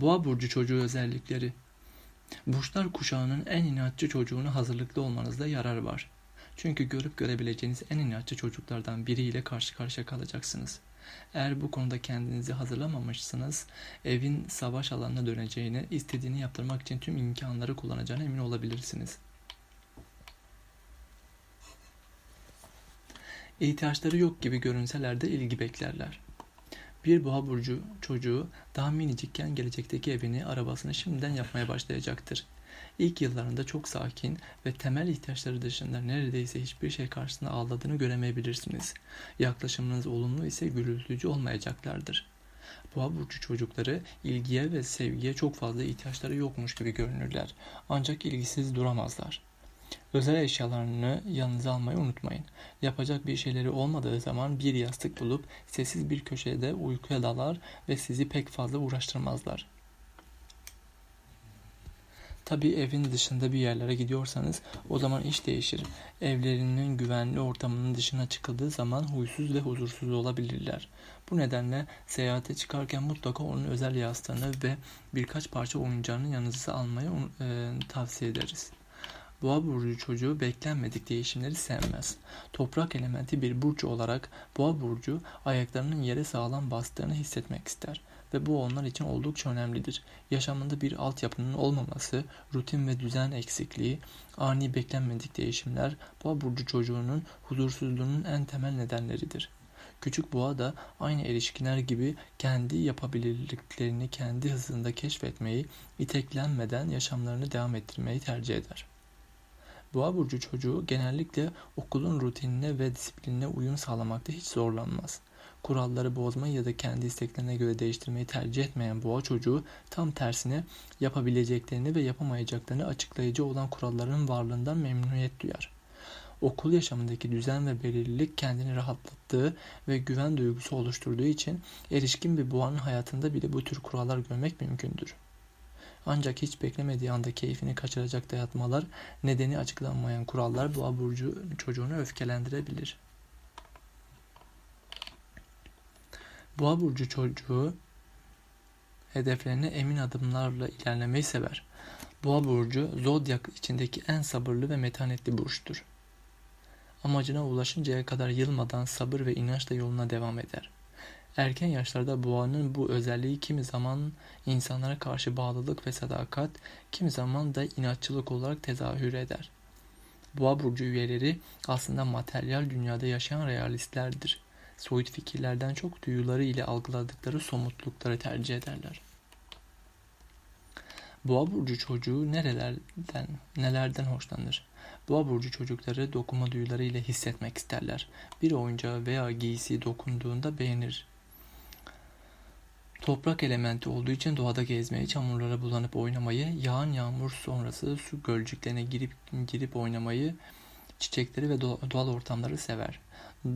Boğa burcu çocuğu özellikleri. Burçlar kuşağının en inatçı çocuğuna hazırlıklı olmanızda yarar var. Çünkü görüp görebileceğiniz en inatçı çocuklardan biriyle karşı karşıya kalacaksınız. Eğer bu konuda kendinizi hazırlamamışsınız, evin savaş alanına döneceğini, istediğini yaptırmak için tüm imkanları kullanacağına emin olabilirsiniz. İhtiyaçları yok gibi görünseler de ilgi beklerler. Bir boğa burcu çocuğu daha minicikken gelecekteki evini, arabasını şimdiden yapmaya başlayacaktır. İlk yıllarında çok sakin ve temel ihtiyaçları dışında neredeyse hiçbir şey karşısında ağladığını göremeyebilirsiniz. Yaklaşımınız olumlu ise gürültücü olmayacaklardır. Boğa burcu çocukları ilgiye ve sevgiye çok fazla ihtiyaçları yokmuş gibi görünürler. Ancak ilgisiz duramazlar. Özel eşyalarını yanınıza almayı unutmayın. Yapacak bir şeyleri olmadığı zaman bir yastık bulup sessiz bir köşede uykuya dalar ve sizi pek fazla uğraştırmazlar. Tabi evin dışında bir yerlere gidiyorsanız o zaman iş değişir. Evlerinin güvenli ortamının dışına çıkıldığı zaman huysuz ve huzursuz olabilirler. Bu nedenle seyahate çıkarken mutlaka onun özel yastığını ve birkaç parça oyuncağını yanınıza almayı e, tavsiye ederiz. Boğa burcu çocuğu beklenmedik değişimleri sevmez. Toprak elementi bir burcu olarak boğa burcu ayaklarının yere sağlam bastığını hissetmek ister ve bu onlar için oldukça önemlidir. Yaşamında bir altyapının olmaması, rutin ve düzen eksikliği, ani beklenmedik değişimler boğa burcu çocuğunun huzursuzluğunun en temel nedenleridir. Küçük boğa da aynı erişkinler gibi kendi yapabilirliklerini kendi hızında keşfetmeyi, iteklenmeden yaşamlarını devam ettirmeyi tercih eder. Boğa burcu çocuğu genellikle okulun rutinine ve disiplinine uyum sağlamakta hiç zorlanmaz. Kuralları bozmayı ya da kendi isteklerine göre değiştirmeyi tercih etmeyen boğa çocuğu tam tersine yapabileceklerini ve yapamayacaklarını açıklayıcı olan kuralların varlığından memnuniyet duyar. Okul yaşamındaki düzen ve belirlilik kendini rahatlattığı ve güven duygusu oluşturduğu için erişkin bir boğanın hayatında bile bu tür kurallar görmek mümkündür. Ancak hiç beklemediği anda keyfini kaçıracak dayatmalar, nedeni açıklanmayan kurallar boğa burcu çocuğunu öfkelendirebilir. Boğa burcu çocuğu hedeflerine emin adımlarla ilerlemeyi sever. Boğa burcu zodyak içindeki en sabırlı ve metanetli burçtur. Amacına ulaşıncaya kadar yılmadan sabır ve inançla yoluna devam eder. Erken yaşlarda boğanın bu özelliği kimi zaman insanlara karşı bağlılık ve sadakat, kimi zaman da inatçılık olarak tezahür eder. Boğa burcu üyeleri aslında materyal dünyada yaşayan realistlerdir. Soyut fikirlerden çok duyuları ile algıladıkları somutlukları tercih ederler. Boğa burcu çocuğu nerelerden, nelerden hoşlanır? Boğa burcu çocukları dokuma duyuları ile hissetmek isterler. Bir oyuncağı veya giysi dokunduğunda beğenir. Toprak elementi olduğu için doğada gezmeyi, çamurlara bulanıp oynamayı, yağan yağmur sonrası su gölcüklerine girip girip oynamayı, çiçekleri ve doğal ortamları sever.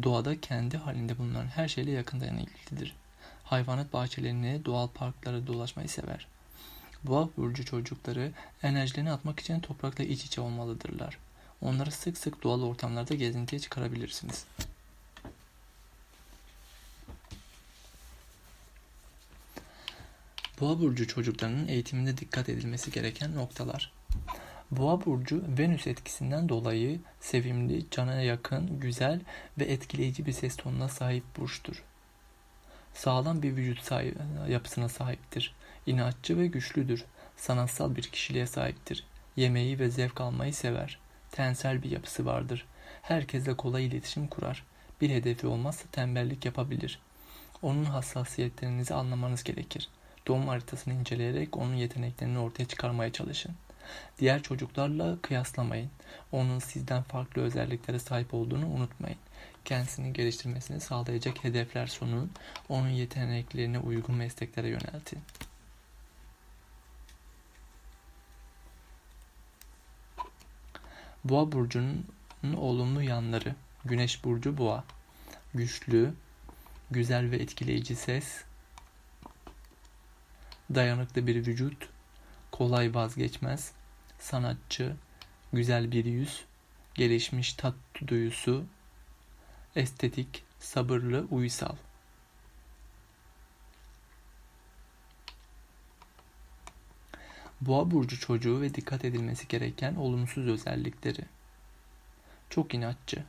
Doğada kendi halinde bulunan her şeyle yakından ilgilidir. Hayvanat bahçelerini, doğal parkları dolaşmayı sever. Boğa burcu çocukları enerjilerini atmak için toprakla iç içe olmalıdırlar. Onları sık sık doğal ortamlarda gezintiye çıkarabilirsiniz. Boğa burcu çocuklarının eğitiminde dikkat edilmesi gereken noktalar. Boğa burcu Venüs etkisinden dolayı sevimli, cana yakın, güzel ve etkileyici bir ses tonuna sahip burçtur. Sağlam bir vücut sahibi, yapısına sahiptir. İnatçı ve güçlüdür. Sanatsal bir kişiliğe sahiptir. Yemeği ve zevk almayı sever. Tensel bir yapısı vardır. Herkesle kolay iletişim kurar. Bir hedefi olmazsa tembellik yapabilir. Onun hassasiyetlerinizi anlamanız gerekir doğum haritasını inceleyerek onun yeteneklerini ortaya çıkarmaya çalışın. Diğer çocuklarla kıyaslamayın. Onun sizden farklı özelliklere sahip olduğunu unutmayın. Kendisini geliştirmesini sağlayacak hedefler sunun. Onun yeteneklerine uygun mesleklere yöneltin. Boğa burcunun olumlu yanları. Güneş burcu boğa. Güçlü, güzel ve etkileyici ses, dayanıklı bir vücut, kolay vazgeçmez, sanatçı, güzel bir yüz, gelişmiş tat duyusu, estetik, sabırlı, uysal. Boğa burcu çocuğu ve dikkat edilmesi gereken olumsuz özellikleri. Çok inatçı.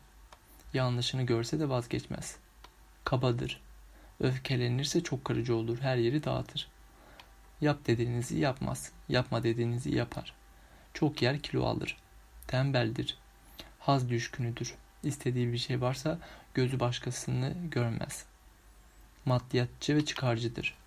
Yanlışını görse de vazgeçmez. Kabadır. Öfkelenirse çok kırıcı olur, her yeri dağıtır. Yap dediğinizi yapmaz, yapma dediğinizi yapar. Çok yer kilo alır. Tembeldir. Haz düşkünüdür. İstediği bir şey varsa gözü başkasını görmez. Maddiyatçı ve çıkarcıdır.